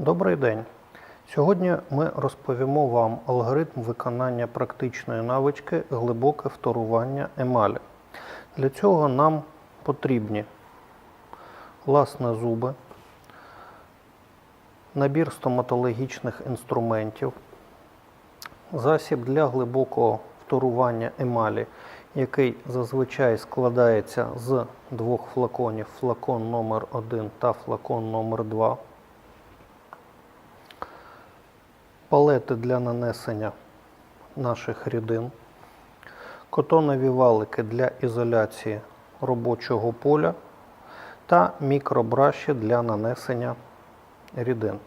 Добрий день. Сьогодні ми розповімо вам алгоритм виконання практичної навички глибоке вторування емалі. Для цього нам потрібні власне зуби, набір стоматологічних інструментів, засіб для глибокого вторування емалі, який зазвичай складається з двох флаконів: флакон номер 1 та флакон номер 2 палети для нанесення наших рідин, котонові валики для ізоляції робочого поля та мікробраші для нанесення рідин.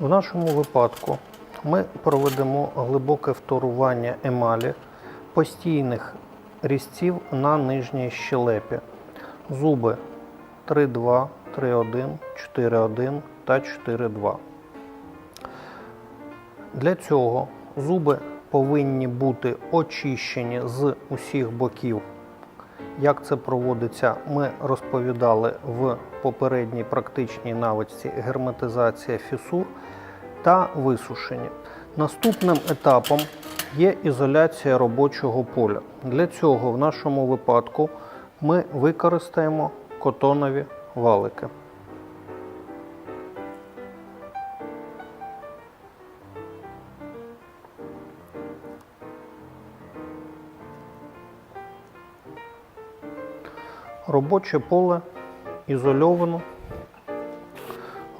В нашому випадку ми проведемо глибоке вторування емалі постійних різців на нижній щелепі. Зуби 3,2, 3,1, 4,1 та 4,2. Для цього зуби повинні бути очищені з усіх боків. Як це проводиться, ми розповідали в попередній практичній навичці герметизація фісур та висушені. Наступним етапом є ізоляція робочого поля. Для цього в нашому випадку ми використаємо котонові валики. Робоче поле ізольовано,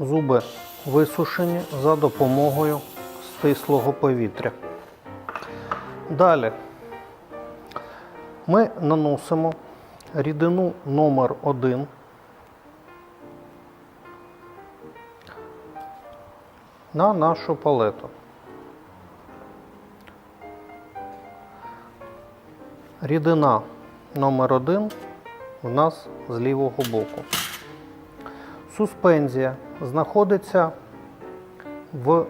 зуби висушені за допомогою стислого повітря. Далі ми наносимо рідину номер 1 на нашу палету. Рідина номер 1 у нас з лівого боку. Суспензія знаходиться в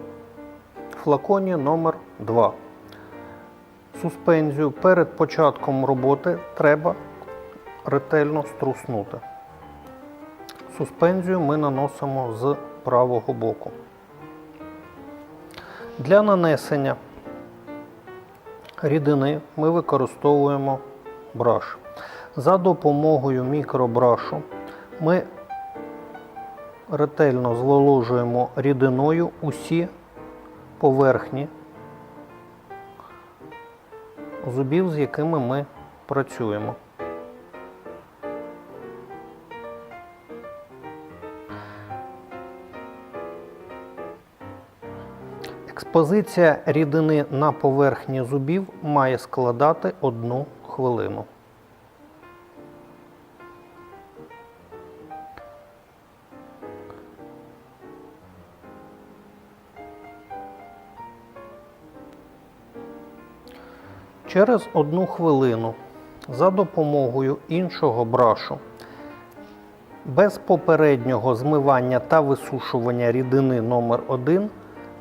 флаконі номер 2 Суспензію перед початком роботи треба ретельно струснути. Суспензію ми наносимо з правого боку. Для нанесення рідини ми використовуємо браш. За допомогою мікробрашу ми ретельно зволожуємо рідиною усі поверхні зубів, з якими ми працюємо. Експозиція рідини на поверхні зубів має складати одну хвилину. Через одну хвилину за допомогою іншого брашу без попереднього змивання та висушування рідини номер 1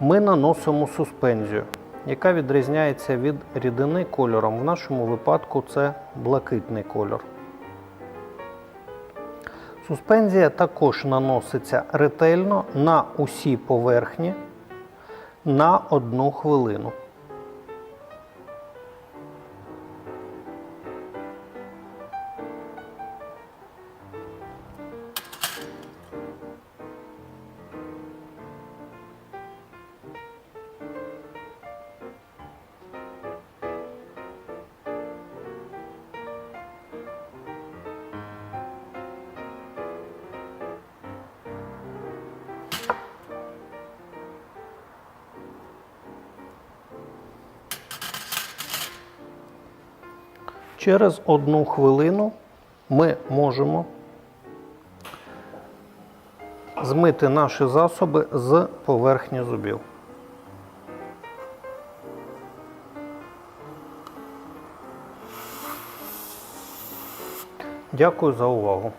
ми наносимо суспензію, яка відрізняється від рідини кольором. В нашому випадку це блакитний кольор. Суспензія також наноситься ретельно на усі поверхні на одну хвилину. Через одну хвилину ми можемо змити наші засоби з поверхні зубів. Дякую за увагу.